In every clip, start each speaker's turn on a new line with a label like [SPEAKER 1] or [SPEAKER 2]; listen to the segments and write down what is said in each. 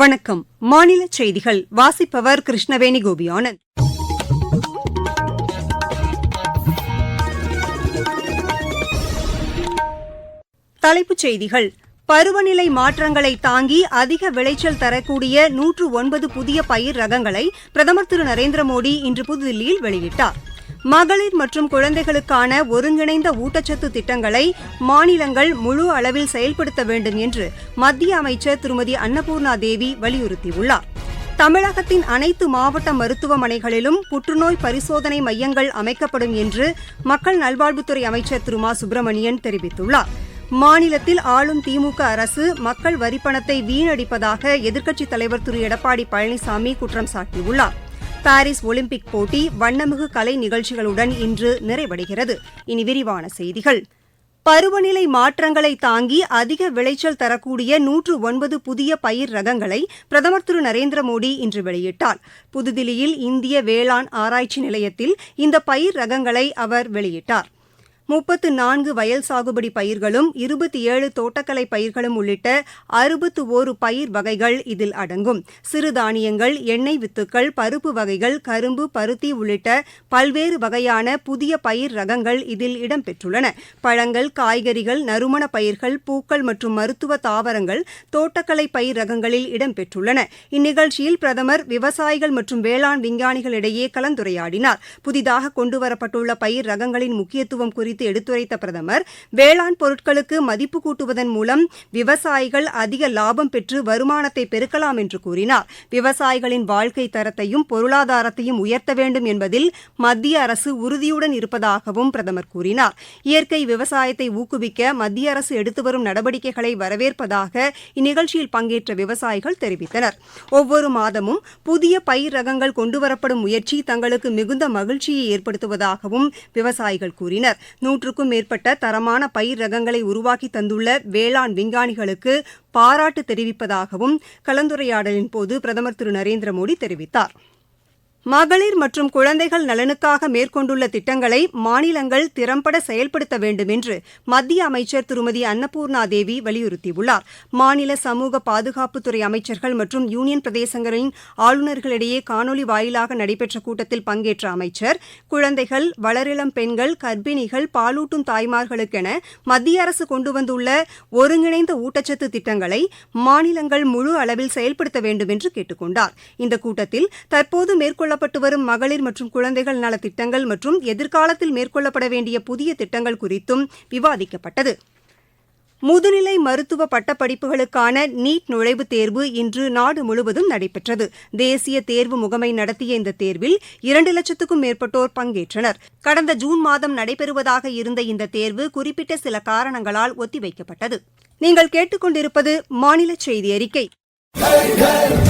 [SPEAKER 1] வணக்கம் மாநில செய்திகள் வாசிப்பவர் கிருஷ்ணவேணி கோபியானந்த் தலைப்புச் செய்திகள் பருவநிலை மாற்றங்களை தாங்கி அதிக விளைச்சல் தரக்கூடிய நூற்று ஒன்பது புதிய பயிர் ரகங்களை பிரதமர் திரு நரேந்திர மோடி இன்று புதுதில்லியில் வெளியிட்டாா் மகளிர் மற்றும் குழந்தைகளுக்கான ஒருங்கிணைந்த ஊட்டச்சத்து திட்டங்களை மாநிலங்கள் முழு அளவில் செயல்படுத்த வேண்டும் என்று மத்திய அமைச்சர் திருமதி அன்னபூர்ணா தேவி வலியுறுத்தியுள்ளார் தமிழகத்தின் அனைத்து மாவட்ட மருத்துவமனைகளிலும் புற்றுநோய் பரிசோதனை மையங்கள் அமைக்கப்படும் என்று மக்கள் நல்வாழ்வுத்துறை அமைச்சர் திரு மா சுப்பிரமணியன் தெரிவித்துள்ளார் மாநிலத்தில் ஆளும் திமுக அரசு மக்கள் வரிப்பணத்தை வீணடிப்பதாக எதிர்க்கட்சித் தலைவர் திரு எடப்பாடி பழனிசாமி குற்றம் சாட்டியுள்ளாா் பாரிஸ் ஒலிம்பிக் போட்டி வண்ணமிகு கலை நிகழ்ச்சிகளுடன் இன்று நிறைவடைகிறது இனி விரிவான செய்திகள் பருவநிலை மாற்றங்களை தாங்கி அதிக விளைச்சல் தரக்கூடிய நூற்று ஒன்பது புதிய பயிர் ரகங்களை பிரதமர் திரு நரேந்திர மோடி இன்று வெளியிட்டார் புதுதில்லியில் இந்திய வேளாண் ஆராய்ச்சி நிலையத்தில் இந்த பயிர் ரகங்களை அவர் வெளியிட்டாா் முப்பத்து நான்கு வயல் சாகுபடி பயிர்களும் இருபத்தி ஏழு தோட்டக்கலை பயிர்களும் உள்ளிட்ட அறுபத்து ஓரு பயிர் வகைகள் இதில் அடங்கும் சிறுதானியங்கள் எண்ணெய் வித்துக்கள் பருப்பு வகைகள் கரும்பு பருத்தி உள்ளிட்ட பல்வேறு வகையான புதிய பயிர் ரகங்கள் இதில் இடம்பெற்றுள்ளன பழங்கள் காய்கறிகள் நறுமண பயிர்கள் பூக்கள் மற்றும் மருத்துவ தாவரங்கள் தோட்டக்கலை பயிர் ரகங்களில் இடம்பெற்றுள்ளன இந்நிகழ்ச்சியில் பிரதமர் விவசாயிகள் மற்றும் வேளாண் விஞ்ஞானிகளிடையே கலந்துரையாடினார் புதிதாக கொண்டுவரப்பட்டுள்ள பயிர் ரகங்களின் முக்கியத்துவம் குறித்து குறித்து எடுத்துரைத்த பிரதமர் வேளாண் பொருட்களுக்கு மதிப்பு கூட்டுவதன் மூலம் விவசாயிகள் அதிக லாபம் பெற்று வருமானத்தை பெருக்கலாம் என்று கூறினார் விவசாயிகளின் வாழ்க்கை தரத்தையும் பொருளாதாரத்தையும் உயர்த்த வேண்டும் என்பதில் மத்திய அரசு உறுதியுடன் இருப்பதாகவும் பிரதமர் கூறினார் இயற்கை விவசாயத்தை ஊக்குவிக்க மத்திய அரசு எடுத்து வரும் நடவடிக்கைகளை வரவேற்பதாக இந்நிகழ்ச்சியில் பங்கேற்ற விவசாயிகள் தெரிவித்தனர் ஒவ்வொரு மாதமும் புதிய பயிர் ரகங்கள் கொண்டுவரப்படும் முயற்சி தங்களுக்கு மிகுந்த மகிழ்ச்சியை ஏற்படுத்துவதாகவும் விவசாயிகள் கூறினர் நூற்றுக்கும் மேற்பட்ட தரமான பயிர் ரகங்களை உருவாக்கி தந்துள்ள வேளாண் விஞ்ஞானிகளுக்கு பாராட்டு தெரிவிப்பதாகவும் கலந்துரையாடலின் போது பிரதமர் திரு நரேந்திர மோடி தெரிவித்தாா் மகளிர் மற்றும் குழந்தைகள் நலனுக்காக மேற்கொண்டுள்ள திட்டங்களை மாநிலங்கள் திறம்பட செயல்படுத்த வேண்டும் என்று மத்திய அமைச்சர் திருமதி அன்னபூர்ணா தேவி வலியுறுத்தியுள்ளார் மாநில சமூக பாதுகாப்புத்துறை அமைச்சர்கள் மற்றும் யூனியன் பிரதேசங்களின் ஆளுநர்களிடையே காணொலி வாயிலாக நடைபெற்ற கூட்டத்தில் பங்கேற்ற அமைச்சர் குழந்தைகள் வளரிளம் பெண்கள் கர்ப்பிணிகள் பாலூட்டும் தாய்மார்களுக்கென மத்திய அரசு கொண்டு வந்துள்ள ஒருங்கிணைந்த ஊட்டச்சத்து திட்டங்களை மாநிலங்கள் முழு அளவில் செயல்படுத்த வேண்டும் என்று கேட்டுக் கொண்டார் இந்த கூட்டத்தில் தற்போது மேற்கொள்ள மேற்கொள்ளப்பட்டு வரும் மகளிர் மற்றும் குழந்தைகள் நலத்திட்டங்கள் மற்றும் எதிர்காலத்தில் மேற்கொள்ளப்பட வேண்டிய புதிய திட்டங்கள் குறித்தும் விவாதிக்கப்பட்டது முதுநிலை மருத்துவ பட்டப்படிப்புகளுக்கான நீட் நுழைவுத் தேர்வு இன்று நாடு முழுவதும் நடைபெற்றது தேசிய தேர்வு முகமை நடத்திய இந்த தேர்வில் இரண்டு லட்சத்துக்கும் மேற்பட்டோர் பங்கேற்றனர் கடந்த ஜூன் மாதம் நடைபெறுவதாக இருந்த இந்த தேர்வு குறிப்பிட்ட சில காரணங்களால் ஒத்திவைக்கப்பட்டது நீங்கள் கேட்டுக்கொண்டிருப்பது மாநில செய்தி அறிக்கை Hey, hey,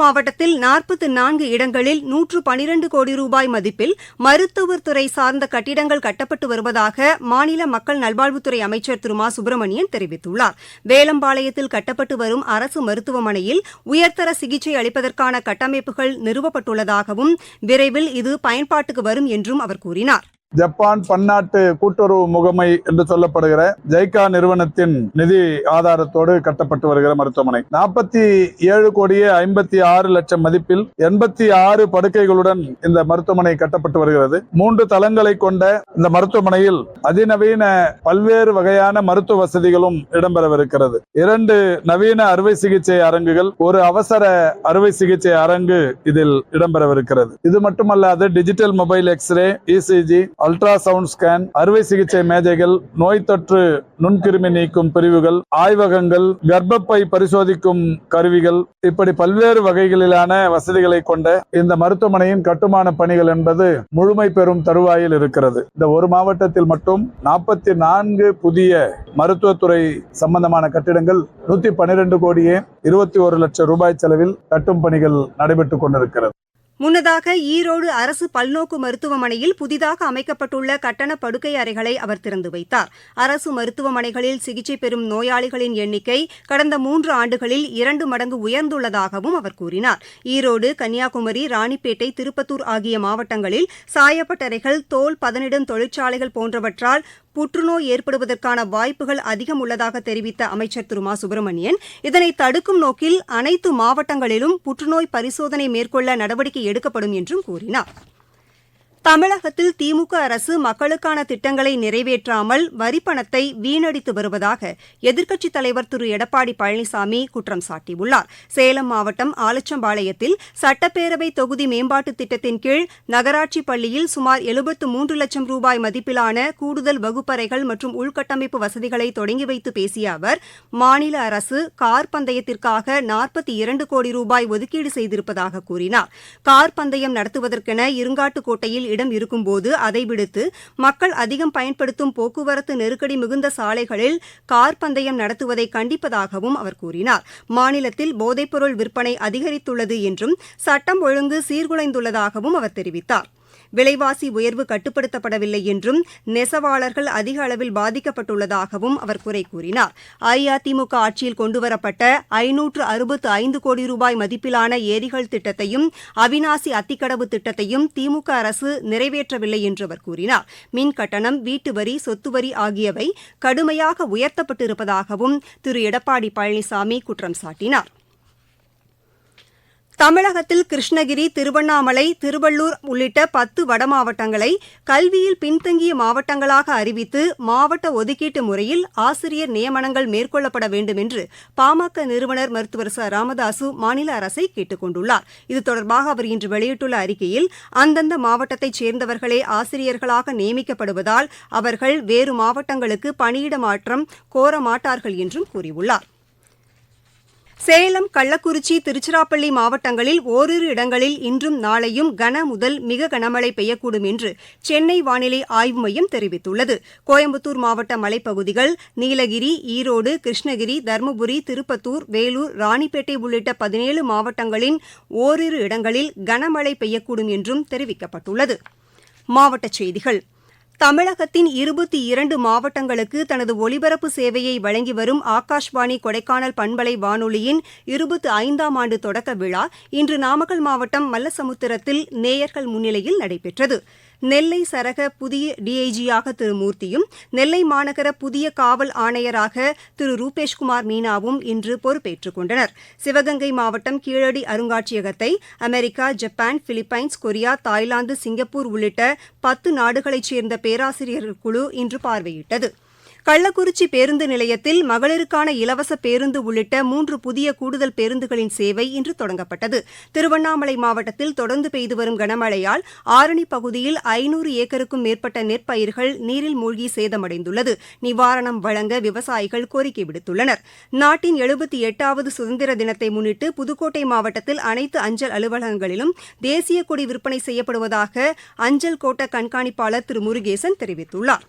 [SPEAKER 1] மாவட்டத்தில் நாற்பத்து நான்கு இடங்களில் நூற்று பனிரண்டு கோடி ரூபாய் மதிப்பில் மருத்துவர் துறை சார்ந்த கட்டிடங்கள் கட்டப்பட்டு வருவதாக மாநில மக்கள் நல்வாழ்வுத்துறை அமைச்சர் திரு மா சுப்பிரமணியன் தெரிவித்துள்ளார் வேலம்பாளையத்தில் கட்டப்பட்டு வரும் அரசு மருத்துவமனையில் உயர்தர சிகிச்சை அளிப்பதற்கான கட்டமைப்புகள் நிறுவப்பட்டுள்ளதாகவும் விரைவில் இது பயன்பாட்டுக்கு வரும் என்றும் அவர் கூறினாா் ஜப்பான் பன்னாட்டு கூட்டுறவு முகமை என்று சொல்லப்படுகிற ஜைகா நிறுவனத்தின் நிதி ஆதாரத்தோடு கட்டப்பட்டு வருகிற மருத்துவமனை நாற்பத்தி ஏழு கோடியே ஐம்பத்தி ஆறு லட்சம் மதிப்பில் எண்பத்தி ஆறு படுக்கைகளுடன் இந்த மருத்துவமனை கட்டப்பட்டு வருகிறது மூன்று தளங்களை கொண்ட இந்த மருத்துவமனையில் அதிநவீன பல்வேறு வகையான மருத்துவ வசதிகளும் இடம்பெறவிருக்கிறது இரண்டு நவீன அறுவை சிகிச்சை அரங்குகள் ஒரு அவசர அறுவை சிகிச்சை அரங்கு இதில் இடம்பெறவிருக்கிறது இது மட்டுமல்லாது digital mobile X ray ECG ultrasound scan அறுவை சிகிச்சை மேஜைகள் நோய் தொற்று நுண்கிருமி நீக்கும் பிரிவுகள் ஆய்வகங்கள் கர்ப்பப்பை பரிசோதிக்கும் கருவிகள் இப்படி பல்வேறு வகைகளிலான வசதிகளை கொண்ட இந்த மருத்துவமனையின் கட்டுமான பணிகள் என்பது முழுமை பெறும் தருவாயில் இருக்கிறது இந்த ஒரு மாவட்டத்தில் மட்டும் நாற்பத்தி நான்கு புதிய மருத்துவத்துறை சம்பந்தமான கட்டிடங்கள் நூத்தி பன்னிரண்டு கோடியே இருபத்தி ஒரு லட்சம் ரூபாய் செலவில் கட்டும் பணிகள் நடைபெற்றுக் கொண்டிருக்கிறது முன்னதாக ஈரோடு அரசு பல்நோக்கு மருத்துவமனையில் புதிதாக அமைக்கப்பட்டுள்ள கட்டண படுக்கை அறைகளை அவர் திறந்து வைத்தார் அரசு மருத்துவமனைகளில் சிகிச்சை பெறும் நோயாளிகளின் எண்ணிக்கை கடந்த மூன்று ஆண்டுகளில் இரண்டு மடங்கு உயர்ந்துள்ளதாகவும் அவர் கூறினார் ஈரோடு கன்னியாகுமரி ராணிப்பேட்டை திருப்பத்தூர் ஆகிய மாவட்டங்களில் சாயப்பட்டறைகள் தோல் பதனிடும் தொழிற்சாலைகள் போன்றவற்றால் புற்றுநோய் ஏற்படுவதற்கான வாய்ப்புகள் அதிகம் உள்ளதாக தெரிவித்த அமைச்சர் திரு மா சுப்பிரமணியன் இதனை தடுக்கும் நோக்கில் அனைத்து மாவட்டங்களிலும் புற்றுநோய் பரிசோதனை மேற்கொள்ள நடவடிக்கை எடுக்கப்படும் என்றும் கூறினாா் தமிழகத்தில் திமுக அரசு மக்களுக்கான திட்டங்களை நிறைவேற்றாமல் வரிப்பணத்தை வீணடித்து வருவதாக எதிர்க்கட்சித் தலைவர் திரு எடப்பாடி பழனிசாமி குற்றம் சாட்டியுள்ளார் சேலம் மாவட்டம் ஆலச்சம்பாளையத்தில் சட்டப்பேரவை தொகுதி மேம்பாட்டுத் திட்டத்தின் கீழ் நகராட்சி பள்ளியில் சுமார் எழுபத்து மூன்று லட்சம் ரூபாய் மதிப்பிலான கூடுதல் வகுப்பறைகள் மற்றும் உள்கட்டமைப்பு வசதிகளை தொடங்கி வைத்து பேசிய அவர் மாநில அரசு கார் பந்தயத்திற்காக நாற்பத்தி இரண்டு கோடி ரூபாய் ஒதுக்கீடு செய்திருப்பதாக கூறினார் கார் பந்தயம் நடத்துவதற்கென இருங்காட்டுக்கோட்டையில் இடம் இருக்கும்போது அதை விடுத்து மக்கள் அதிகம் பயன்படுத்தும் போக்குவரத்து நெருக்கடி மிகுந்த சாலைகளில் கார் பந்தயம் நடத்துவதை கண்டிப்பதாகவும் அவர் கூறினார் மாநிலத்தில் போதைப்பொருள் விற்பனை அதிகரித்துள்ளது என்றும் சட்டம் ஒழுங்கு சீர்குலைந்துள்ளதாகவும் அவர் தெரிவித்தாா் விலைவாசி உயர்வு கட்டுப்படுத்தப்படவில்லை என்றும் நெசவாளர்கள் அதிக அளவில் பாதிக்கப்பட்டுள்ளதாகவும் அவர் குறை கூறினார் அஇஅதிமுக ஆட்சியில் கொண்டுவரப்பட்ட ஐநூற்று அறுபத்து ஐந்து கோடி ரூபாய் மதிப்பிலான ஏரிகள் திட்டத்தையும் அவிநாசி அத்திக்கடவு திட்டத்தையும் திமுக அரசு நிறைவேற்றவில்லை என்று அவர் கூறினார் மின் கட்டணம் வீட்டு வரி சொத்து வரி ஆகியவை கடுமையாக உயர்த்தப்பட்டிருப்பதாகவும் திரு எடப்பாடி பழனிசாமி குற்றம் சாட்டினார் தமிழகத்தில் கிருஷ்ணகிரி திருவண்ணாமலை திருவள்ளூர் உள்ளிட்ட பத்து வடமாவட்டங்களை கல்வியில் பின்தங்கிய மாவட்டங்களாக அறிவித்து மாவட்ட ஒதுக்கீட்டு முறையில் ஆசிரியர் நியமனங்கள் மேற்கொள்ளப்பட வேண்டும் என்று பாமக நிறுவனர் மருத்துவர் ச ராமதாசு மாநில அரசை கேட்டுக் கொண்டுள்ளார் இது தொடர்பாக அவர் இன்று வெளியிட்டுள்ள அறிக்கையில் அந்தந்த மாவட்டத்தைச் சேர்ந்தவர்களே ஆசிரியர்களாக நியமிக்கப்படுவதால் அவர்கள் வேறு மாவட்டங்களுக்கு பணியிட மாற்றம் கோர மாட்டார்கள் என்றும் கூறியுள்ளாா் சேலம் கள்ளக்குறிச்சி திருச்சிராப்பள்ளி மாவட்டங்களில் ஒரிரு இடங்களில் இன்றும் நாளையும் கன முதல் மிக கனமழை பெய்யக்கூடும் என்று சென்னை வானிலை ஆய்வு மையம் தெரிவித்துள்ளது கோயம்புத்தூர் மாவட்ட மலைப்பகுதிகள் நீலகிரி ஈரோடு கிருஷ்ணகிரி தருமபுரி திருப்பத்தூர் வேலூர் ராணிப்பேட்டை உள்ளிட்ட பதினேழு மாவட்டங்களின் ஒரிரு இடங்களில் கனமழை பெய்யக்கூடும் என்றும் தெரிவிக்கப்பட்டுள்ளது மாவட்டச் செய்திகள் தமிழகத்தின் இருபத்தி இரண்டு மாவட்டங்களுக்கு தனது ஒலிபரப்பு சேவையை வழங்கி வரும் ஆகாஷ்வாணி கொடைக்கானல் பண்பலை வானொலியின் இருபத்தி ஐந்தாம் ஆண்டு தொடக்க விழா இன்று நாமக்கல் மாவட்டம் மல்லசமுத்திரத்தில் நேயர்கள் முன்னிலையில் நடைபெற்றது நெல்லை சரக புதிய டிஐஜியாக திரு மூர்த்தியும் நெல்லை மாநகர புதிய காவல் ஆணையராக திரு ரூபேஷ்குமார் மீனாவும் இன்று பொறுப்பேற்றுக் கொண்டனர் சிவகங்கை மாவட்டம் கீழடி அருங்காட்சியகத்தை America Japan Philippines Korea Thailand Singapore உள்ளிட்ட பத்து நாடுகளைச் சேர்ந்த பேராசிரியர்கள் குழு இன்று பார்வையிட்டது கள்ளக்குறிச்சி பேருந்து நிலையத்தில் மகளிருக்கான இலவச பேருந்து உள்ளிட்ட மூன்று புதிய கூடுதல் பேருந்துகளின் சேவை இன்று தொடங்கப்பட்டது திருவண்ணாமலை மாவட்டத்தில் தொடர்ந்து பெய்து வரும் கனமழையால் ஆரணி பகுதியில் ஐநூறு ஏக்கருக்கும் மேற்பட்ட நெற்பயிர்கள் நீரில் மூழ்கி சேதமடைந்துள்ளது நிவாரணம் வழங்க விவசாயிகள் கோரிக்கை விடுத்துள்ளனர் நாட்டின் எழுபத்தி எட்டாவது சுதந்திர தினத்தை முன்னிட்டு புதுக்கோட்டை மாவட்டத்தில் அனைத்து அஞ்சல் அலுவலகங்களிலும் தேசிய கொடி விற்பனை செய்யப்படுவதாக அஞ்சல் கோட்ட கண்காணிப்பாளர் திரு முருகேசன் தெரிவித்துள்ளாா்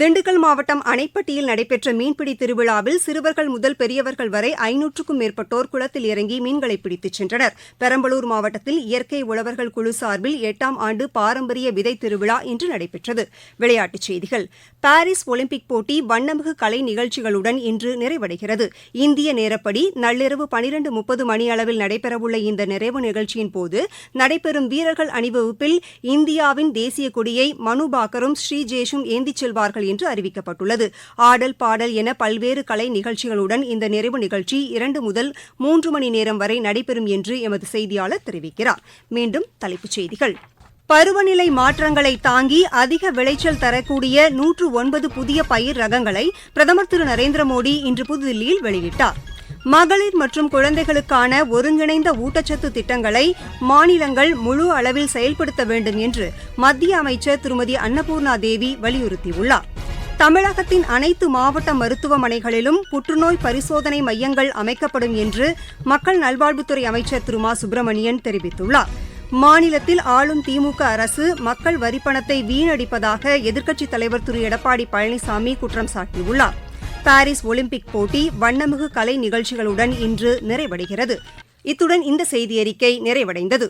[SPEAKER 1] திண்டுக்கல் மாவட்டம் அணைப்பட்டியில் நடைபெற்ற மீன்பிடி திருவிழாவில் சிறுவர்கள் முதல் பெரியவர்கள் வரை ஐநூற்றுக்கும் மேற்பட்டோர் குளத்தில் இறங்கி மீன்களை பிடித்துச் சென்றனர் பெரம்பலூர் மாவட்டத்தில் இயற்கை உழவர்கள் குழு சார்பில் எட்டாம் ஆண்டு பாரம்பரிய விதை திருவிழா இன்று நடைபெற்றது விளையாட்டுச் செய்திகள் பாரிஸ் ஒலிம்பிக் போட்டி வண்ணமிகு கலை நிகழ்ச்சிகளுடன் இன்று நிறைவடைகிறது இந்திய நேரப்படி நள்ளிரவு பனிரெண்டு முப்பது மணி அளவில் நடைபெறவுள்ள இந்த நிறைவு நிகழ்ச்சியின் போது நடைபெறும் வீரர்கள் அணிவகுப்பில் இந்தியாவின் தேசிய கொடியை மனு பாக்கரும் ஸ்ரீஜேஷும் ஏந்திச் செல்வார்கள் கொண்டாடுவார்கள் என்று அறிவிக்கப்பட்டுள்ளது ஆடல் பாடல் என பல்வேறு கலை நிகழ்ச்சிகளுடன் இந்த நிறைவு நிகழ்ச்சி இரண்டு முதல் மூன்று மணி நேரம் வரை நடைபெறும் என்று எமது செய்தியாளர் தெரிவிக்கிறார் மீண்டும் தலைப்புச் செய்திகள் பருவநிலை மாற்றங்களை தாங்கி அதிக விளைச்சல் தரக்கூடிய நூற்று ஒன்பது புதிய பயிர் ரகங்களை பிரதமர் திரு நரேந்திர மோடி இன்று புதுதில்லியில் வெளியிட்டார் மகளிர் மற்றும் குழந்தைகளுக்கான ஒருங்கிணைந்த ஊட்டச்சத்து திட்டங்களை மாநிலங்கள் முழு அளவில் செயல்படுத்த வேண்டும் என்று மத்திய அமைச்சர் திருமதி அன்னபூர்ணா தேவி வலியுறுத்தியுள்ளார் தமிழகத்தின் அனைத்து மாவட்ட மருத்துவமனைகளிலும் புற்றுநோய் பரிசோதனை மையங்கள் அமைக்கப்படும் என்று மக்கள் நல்வாழ்வுத்துறை அமைச்சர் திரு மா சுப்பிரமணியன் தெரிவித்துள்ளார் மாநிலத்தில் ஆளும் திமுக அரசு மக்கள் வரிப்பணத்தை வீணடிப்பதாக எதிர்க்கட்சித் தலைவர் திரு எடப்பாடி பழனிசாமி குற்றம் சாட்டியுள்ளாா் பாரிஸ் ஒலிம்பிக் போட்டி வண்ணமிகு கலை நிகழ்ச்சிகளுடன் இன்று நிறைவடைகிறது இத்துடன் இந்த செய்தியறிக்கை நிறைவடைந்தது